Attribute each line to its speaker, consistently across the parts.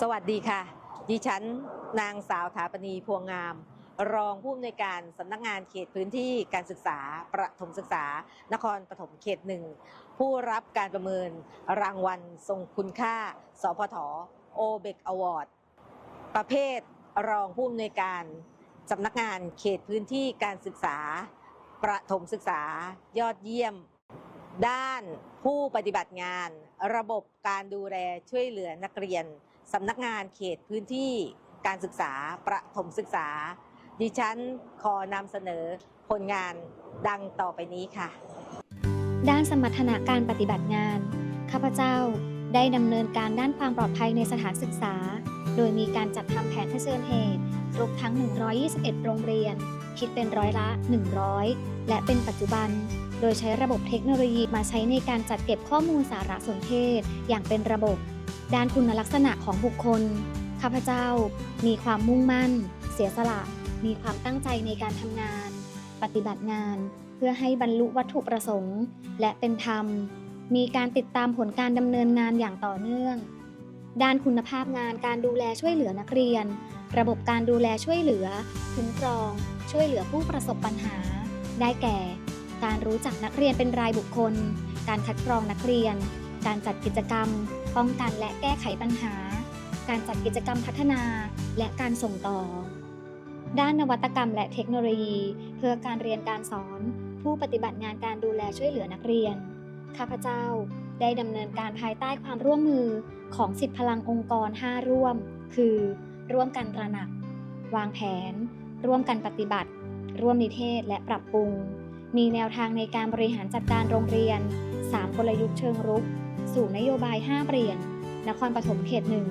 Speaker 1: สวัสดีค่ะ ดิฉันนางสาวถาปณีพวงงาม รองผู้อำนวยการสำนักงานเขตพื้นที่การศึกษาประถมศึกษา นครปฐมเขตหนึ่งผู้รับการประเมินรางวัลทรงคุณค่า สพทโอเบกอวอร์ดประเภทรองผู้อำนวยการสำนักงานเขตพื้นที่การศึกษา ประถมศึกษายอดเยี่ยม ด้านผู้ปฏิบัติงาน ระบบการดูแลช่วยเหลือนักเรียน สำนักงานเขตพื้นที่การศึกษาประถมศึกษา ดิฉันขอนำเสนอผลงานดังต่อไปนี้ค่ะ
Speaker 2: ด้านสมรรถนะการปฏิบัติงาน ข้าพเจ้าได้ดำเนินการด้านความปลอดภัยในสถานศึกษา โดยมีการจัดทำแผนเผชิญเหตุครบทั้ง 121 โรงเรียน คิดเป็นร้อยละ 100 และเป็นปัจจุบัน โดยใช้ระบบเทคโนโลยีมาใช้ในการจัดเก็บข้อมูลสารสนเทศ อย่างเป็นระบบ ด้านคุณลักษณะของบุคคล ข้าพเจ้า มีความมุ่งมั่น เสียสละ มีความตั้งใจในการทำงาน ปฏิบัติงาน เพื่อให้บรรลุวัตถุประสงค์ และเป็นธรรม มีการติดตามผลการดำเนินงานอย่างต่อเนื่อง ด้านคุณภาพงานการดูแลช่วยเหลือนักเรียน ระบบการดูแลช่วยเหลือคุ้มครอง ช่วยเหลือผู้ประสบปัญหา ได้แก่ การรู้จักนักเรียนเป็นรายบุคคล การคัดกรองนักเรียน การจัดกิจกรรม ป้องกันและแก้ไขปัญหา การจัดกิจกรรมพัฒนา และการส่งต่อ ด้านนวัตกรรมและเทคโนโลยี เพื่อการเรียนการสอน ผู้ปฏิบัติงานการดูแลช่วยเหลือนักเรียน ข้าพเจ้าได้ดำเนินการภายใต้ความร่วมมือของสิทธิพลังองค์กร 5 ร่วม คือ ร่วมกันตระหนัก วางแผน ร่วมกันปฏิบัติ ร่วมนิเทศและปรับปรุง มีแนวทางในการบริหารจัดการโรงเรียน 3 กลยุทธ์เชิงรุก สู่นโยบาย 5 เปลี่ยน นครปฐมเขตหนึ่ง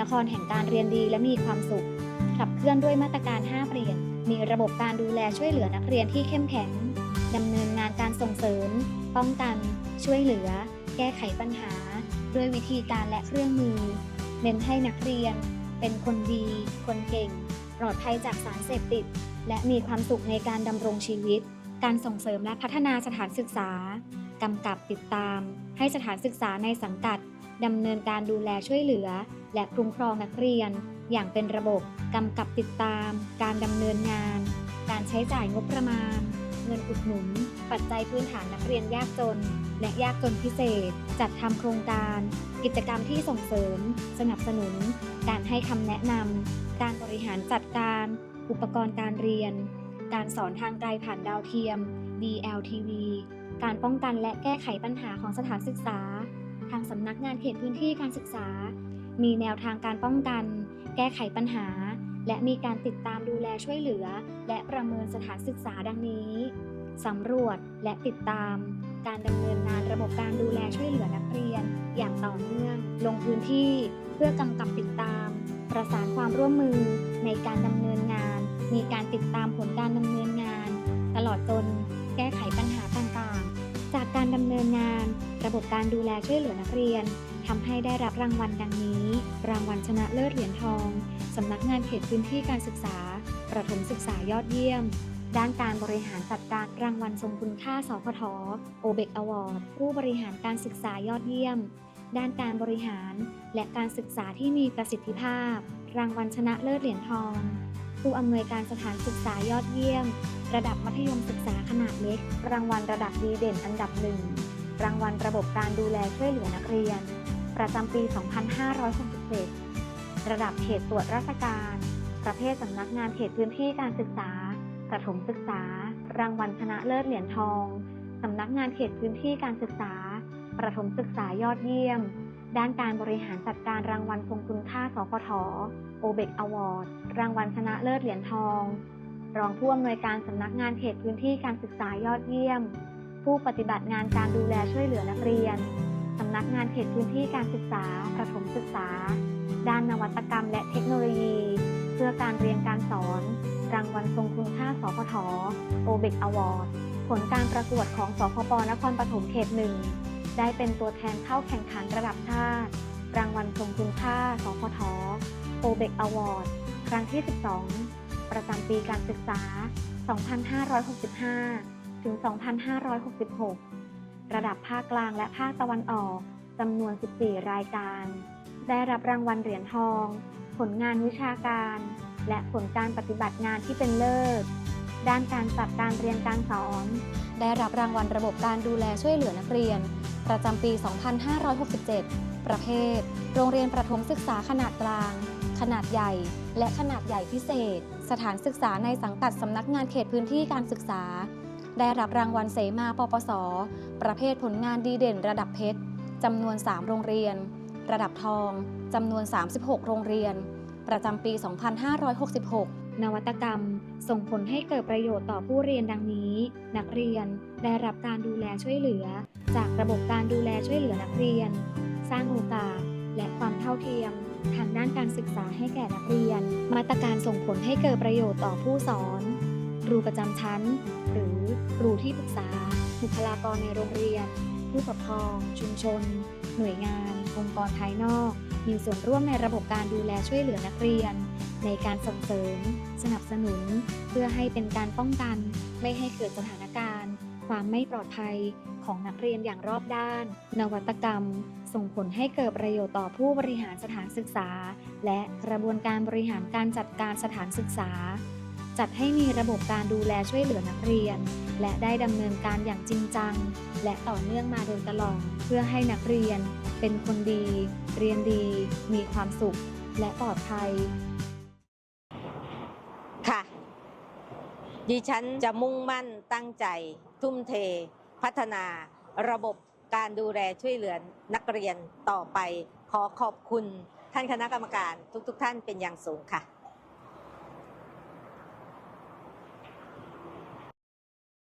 Speaker 2: นครแห่งการเรียนดีและมีความสุข ขับเคลื่อนด้วยมาตรการ 5 เปลี่ยน มีระบบการดูแลช่วยเหลือนักเรียนที่เข้มแข็ง ดำเนินงานการส่งเสริม ป้องกัน ช่วยเหลือ แก้ไขปัญหา ด้วยวิธีการและเครื่องมือ เน้นให้นักเรียน เป็นคนดี คนเก่ง ปลอดภัยจากสารเสพติด และมีความสุขในการดำรงชีวิต การส่งเสริมและพัฒนาสถานศึกษา กำกับติดตาม ให้สถานศึกษาในสังกัดดำเนินการดูแลช่วยเหลือ และคุ้มครองนักเรียน อย่างเป็นระบบกำกับติดตาม การดำเนินงาน การใช้จ่ายงบประมาณ เงินอุดหนุน ปัจจัยพื้นฐานนักเรียนยากจน และยากจนพิเศษ จัดทำโครงการ กิจกรรมที่ส่งเสริม สนับสนุน การให้คำแนะนำการบริหารจัดการ อุปกรณ์การเรียน การสอนทางไกลผ่านดาวเทียม DLTV การป้องกันและแก้ไขปัญหาของสถานศึกษา ทางสำนักงานเขตพื้นที่การศึกษา มีแนวทางการป้องกัน แก้ไขปัญหา และมีการติดตามดูแลช่วยเหลือ และประเมินสถานศึกษาดังนี้สำรวจและติดตาม การดำเนินงานระบบการดูแลช่วยเหลือนักเรียน อย่างต่อเนื่อง ลงพื้นที่เพื่อกำกับติดตาม ประสานความร่วมมือในการดำเนินงาน มีการติดตามผลการดำเนินงาน ตลอดจนแก้ไขปัญหา การดำเนินงาน ระบบการดูแลช่วยเหลือนักเรียนทำให้ได้รับรางวัลดังนี้ รางวัลชนะเลิศเหรียญทองสำนักงานเขตพื้นที่การศึกษา ประถมศึกษายอดเยี่ยม ด้านการบริหารจัดการรางวัลทรงคุณค่าสพทโอเบกอวอร์ดผู้บริหารการศึกษายอดเยี่ยม ด้านการบริหารและการศึกษาที่มีประสิทธิภาพ รางวัลชนะเลิศเหรียญทอง ผู้อำนวยการสถานศึกษายอดเยี่ยม ระดับมัธยมศึกษาขนาดเล็ก รางวัลระดับดีเด่นอันดับหนึ่ง รางวัลระบบการดูแลช่วยเหลือนักเรียน ประจำปี 2567 ระดับเขตตรวจราชการ ประเภทสำนักงานเขตพื้นที่การศึกษาประถมศึกษา รางวัลชนะเลิศเหรียญทองสำนักงานเขตพื้นที่การศึกษา ประถมศึกษายอดเยี่ยม ด้านการบริหารจัดการรางวัลทรงคุณค่าสพทโอเบกอวอร์ด รางวัลชนะเลิศเหรียญทอง รองผู้อำนวยการสำนักงานเขตพื้นที่การศึกษายอดเยี่ยม ผู้ปฏิบัติงานการดูแลช่วยเหลือนักเรียนสำนักงานเขตพื้นที่การศึกษา ประถมศึกษา ด้านนวัตกรรมและเทคโนโลยี เพื่อการเรียนการสอน รางวัลทรงคุณค่าสพทโอเบกอวอร์ดผลการประกวดของสพปนครปฐมเขตหนึ่งได้เป็นตัวแทนเข้าแข่งขันระดับชาติ รางวัลทรงคุณค่าสพทโอเบกอวอร์ดครั้งที่ 12 ประจำปีการศึกษา 2565 ถึง 2566 ระดับภาคกลางและภาคตะวันออกจำนวน 14 รายการ ได้รับรางวัลเหรียญทอง ผลงานวิชาการ และผลการปฏิบัติงานที่เป็นเลิศ ด้านการจัดการเรียนการสอน ได้รับรางวัลระบบการดูแลช่วยเหลือนักเรียน ประจำปี 2567 ประเภท โรงเรียนประถมศึกษาขนาดกลาง ขนาดใหญ่ และขนาดใหญ่พิเศษ สถานศึกษาในสังกัดสำนักงานเขตพื้นที่การศึกษา ได้รับรางวัลเสมาปปส ประเภทผลงานดีเด่นระดับเพชรจำนวน 3 โรงเรียน ระดับทองจำนวน 36 โรงเรียน ประจำปี 2566นวัตกรรมส่งผลให้เกิดประโยชน์ต่อผู้เรียนดังนี้ นักเรียนได้รับการดูแลช่วยเหลือ จากระบบการดูแลช่วยเหลือนักเรียน สร้างโอกาสและความเท่าเทียม ทางด้านการศึกษาให้แก่นักเรียน มาตรการส่งผลให้เกิดประโยชน์ต่อผู้สอน ครูประจำชั้น หรือครูที่ปรึกษา บุคลากรในโรงเรียน ผู้ปกครอง ชุมชน หน่วยงาน องค์กรภายนอก มีส่วนร่วมในระบบการดูแลช่วยเหลือนักเรียน ในการส่งเสริม สนับสนุน เพื่อให้เป็นการป้องกัน ไม่ให้เกิดสถานการณ์ ความไม่ปลอดภัยของนักเรียนอย่างรอบด้าน นวัตกรรม ส่งผลให้เกิดประโยชน์ต่อผู้บริหารสถานศึกษา และกระบวนการบริหารการจัดการสถานศึกษา จัดให้มีระบบการดูแลช่วยเหลือนักเรียน และได้ดำเนินการอย่างจริงจัง และต่อเนื่องมาโดยตลอดเพื่อให้นักเรียน เป็นคนดี เรียนดี มีความสุข และปลอดภัย
Speaker 1: ค่ะ ดิฉันจะมุ่งมั่นตั้งใจ ทุ่มเท พัฒนาระบบ การดูแลช่วยเหลือนักเรียนต่อไป ขอขอบคุณท่านคณะกรรมการทุกๆทท่านเป็นอย่างสูงค่ะ